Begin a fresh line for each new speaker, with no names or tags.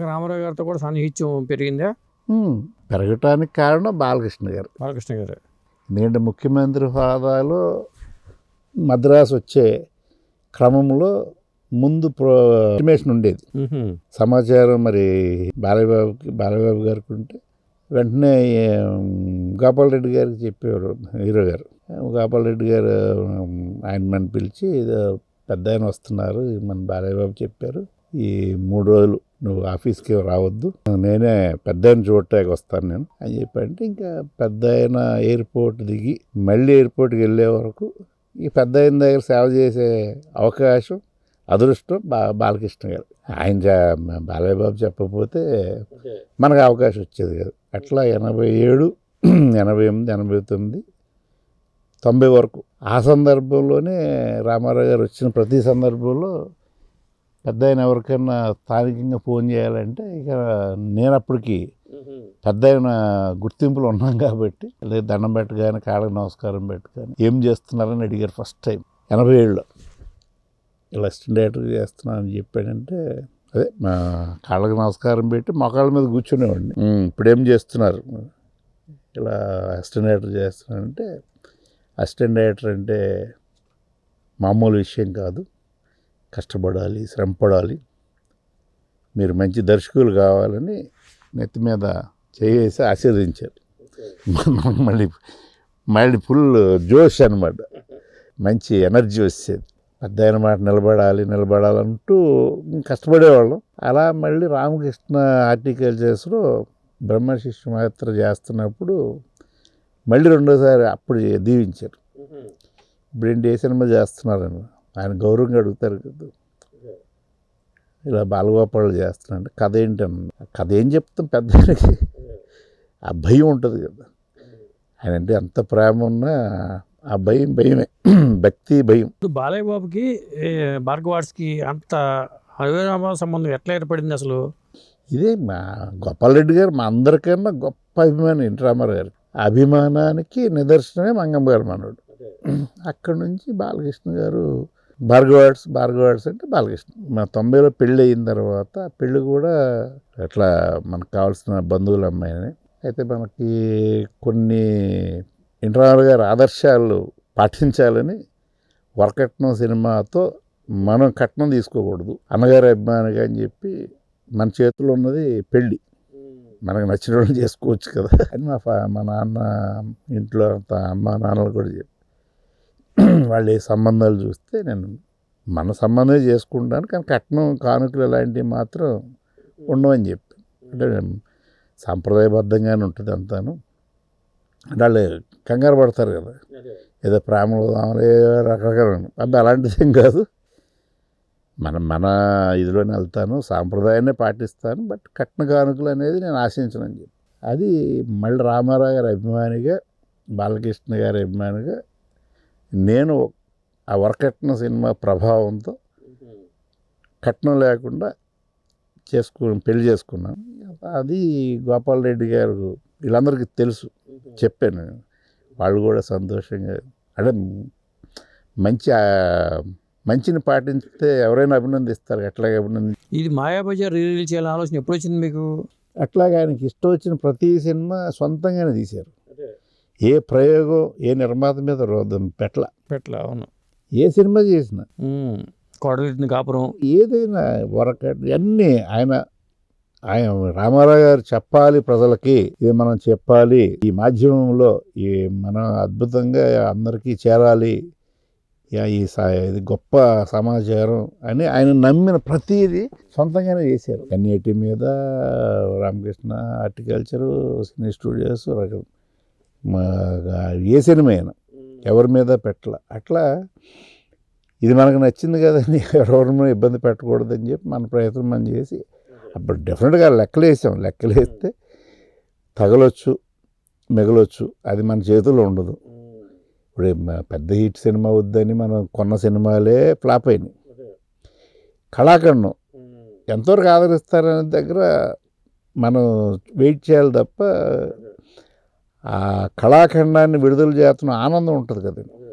రామారావు గారితో కూడా సాన్నిహిత్యం పెరిగిందా?
పెరగటానికి కారణం బాలకృష్ణ గారు.
బాలకృష్ణ గారు.
ఎందుకంటే ముఖ్యమంత్రి హోదాలో మద్రాసు వచ్చే క్రమంలో ముందు ప్రో ఇంటిమేషన్ ఉండేది. సమాచారం మరి బాలయ్యబాబుకి బాలయ్యబాబు గారికి ఉంటే వెంటనే గోపాల్ రెడ్డి గారికి చెప్పేవారు హీరో గారు. గోపాల్ రెడ్డి గారు ఆయన మన పిలిచి "ఏదో పెద్ద ఆయన వస్తున్నారు మన బాలయ్యబాబు చెప్పారు ఈ మూడు రోజులు నువ్వు ఆఫీస్కి రావద్దు. నేనే పెద్ద ఆయన చూడటానికి వస్తాను నేను. అని చెప్పంటే ఇంకా పెద్ద ఆయన ఎయిర్పోర్ట్ దిగి మళ్ళీ ఎయిర్పోర్ట్కి వెళ్ళే వరకు ఈ పెద్ద ఆయన దగ్గర సేవ చేసే అవకాశం అదృష్టం బా బాలకృష్ణ గారు. ఆయన బాలయ్య బాబు చెప్పకపోతే మనకు అవకాశం వచ్చేది కాదు. అట్లా ఎనభై ఏడు ఎనభై ఎనిమిది ఎనభై తొమ్మిది తొంభై వరకు ఆ సందర్భంలోనే రామారావు గారు వచ్చిన ప్రతి సందర్భంలో పెద్ద అయిన ఎవరికైనా స్థానికంగా ఫోన్ చేయాలంటే ఇక నేను అప్పటికి పెద్ద గుర్తింపులు ఉన్నాం కాబట్టి లేదు దండం పెట్టగానే కాళ్ళకి నమస్కారం పెట్టగానే ఏం చేస్తున్నారని అడిగారు ఫస్ట్ టైం. ఎనభై ఏళ్ళు. ఇలా అసిస్టెంట్ డైరెక్టర్ చేస్తున్నానని చెప్పాడంటే అదే మా కాళ్ళకి నమస్కారం పెట్టి మొకాళ్ళ మీద కూర్చునేవాడిని. ఇప్పుడు ఏం చేస్తున్నారు? ఇలా అసిస్టెంట్ డైరెక్టర్ చేస్తున్నానంటే అసిస్టెంట్ డైరెక్టర్ అంటే మామూలు విషయం కాదు. కష్టపడాలి శ్రమపడాలి. మీరు మంచి దర్శకులు కావాలని నెత్తి మీద చేసి ఆశీర్వదించారు. మళ్ళీ మళ్ళీ ఫుల్ జోష్ అనమాట మంచి ఎనర్జీ వచ్చేది. పెద్ద మాట నిలబడాలి నిలబడాలంటూ కష్టపడేవాళ్ళం. అలా మళ్ళీ రామకృష్ణ హార్టికల్చర్స్లో బ్రహ్మ శిష్యమాత్ర చేస్తున్నప్పుడు మళ్ళీ రెండోసారి అప్పుడు దీవించారు. ఇప్పుడు ఏంటి ఏ సినిమా చేస్తున్నారని. ఆయన గౌరవంగా అడుగుతారు కదా. ఇలా బాలగోపాలు చేస్తున్నాడు. కథ ఏంటి అన్న కథ ఏం చెప్తాం పెద్దకి ఆ భయం ఉంటుంది కదా. ఆయన అంటే ఎంత ప్రేమ ఉన్నా ఆ భయం భయమే. భక్తి భయం.
బాలయ్య బాబుకి భార్గవాడ్స్కి అంత అవినాభావ సంబంధం ఎట్లా ఏర్పడింది అసలు?
ఇదే మా గోపాల్ రెడ్డి గారు మా అందరికన్నా గొప్ప అభిమాని ఎన్టీ రామారావు గారు. అభిమానానికి నిదర్శనమే మంగమ్మ గారు మనోడు. అక్కడి నుంచి బాలకృష్ణ గారు భార్గవాడ్స్ భార్గవాడ్స్ అంటే బాలకృష్ణ. మా తొంభైలో పెళ్ళి అయిన తర్వాత పెళ్ళి కూడా అట్లా మనకు కావాల్సిన బంధువుల అమ్మాయిని అయితే మనకి కొన్ని ఇంటర్నల్ గారి ఆదర్శాలు పాటించాలని వరకట్నం సినిమాతో మనం కట్నం తీసుకోకూడదు. అన్నగారి అభిమానిగా అని చెప్పి మన చేతిలో ఉన్నది పెళ్ళి. మనకు నచ్చిన వాళ్ళు చేసుకోవచ్చు కదా అని మా ఫా మా నాన్న ఇంట్లో అంత అమ్మ నాన్నలు కూడా చెప్పి వాళ్ళు ఏ సంబంధాలు చూస్తే నేను మన సంబంధం చేసుకుంటాను కానీ కట్నం కానుకలు అలాంటివి మాత్రం ఉండవని చెప్పి. అంటే సాంప్రదాయబద్ధంగానే ఉంటుంది అంతాను. వాళ్ళు కంగారు పడతారు కదా. ఏదో ప్రేమలో రకరకాల. అబ్బాయి అలాంటిది ఏం కాదు. మన మన ఇదిలోనే వెళ్తాను సాంప్రదాయాన్ని పాటిస్తాను బట్ కట్న కానుకలు అనేది నేను ఆశించనని చెప్పి. అది మళ్ళీ రామారావు గారి అభిమానిగా బాలకృష్ణ గారి అభిమానిగా నేను ఆ వరకట్న సినిమా ప్రభావంతో కట్నం లేకుండా చేసుకు పెళ్ళి చేసుకున్నాను. అది గోపాల్ రెడ్డి గారు వీళ్ళందరికీ తెలుసు. చెప్పాను వాళ్ళు కూడా సంతోషంగా అంటే మంచి మంచిని పాటించితే ఎవరైనా అభినందిస్తారు. అట్లాగే అభినంది?
ఇది మాయాబజార్ రిలీజ్ చేయాలని ఆలోచన ఎప్పుడు వచ్చింది మీకు?
అట్లాగే ఆయనకి ఇష్టం వచ్చిన ప్రతి సినిమా సొంతంగానే తీశారు. ఏ ప్రయోగం ఏ నిర్మాత మీద రోదం పెట్ల
పెట్ల అవును.
ఏ సినిమా చేసినా.
ఉమ్. కోడలింది కాపురం.
ఏదైనా వరకట్ అన్నీ ఆయన ఆయన రామారావు గారు చెప్పాలి ప్రజలకి ఇది మనం చెప్పాలి. ఈ మాధ్యమంలో ఈ మనం అద్భుతంగా అందరికీ చేరాలి. యా- ఈ సా- ఇది గొప్ప సమాచారం అని ఆయన నమ్మిన ప్రతిదీ సొంతంగానే చేశారు. ఎన్ఐటి మీద రామకృష్ణ హార్టికల్చరు సినీ స్టూడియోస్ రకం ఏ సినిమా అయినా. ఎవరి మీద పెట్టల. అట్లా ఇది మనకు నచ్చింది కదని ఎవరినో ఇబ్బంది పెట్టకూడదని చెప్పి మన ప్రయత్నం మనం చేసి అప్పుడు డెఫినెట్గా లెక్కలు వేసాం లెక్కలు వేస్తే తగలొచ్చు మిగలొచ్చు. అది మన చేతిలో ఉండదు. ఇప్పుడు పెద్ద హిట్ సినిమా వద్దని మనం కొన్న సినిమాలే ఫ్లాప్ అయినాయి. కళాఖండం. ఎంతవరకు ఆదరిస్తారనే దగ్గర మనం వెయిట్ చేయాలి తప్ప ఆ కళాఖండాన్ని విడుదల చేస్తున్న ఆనందం ఉంటుంది కదండి.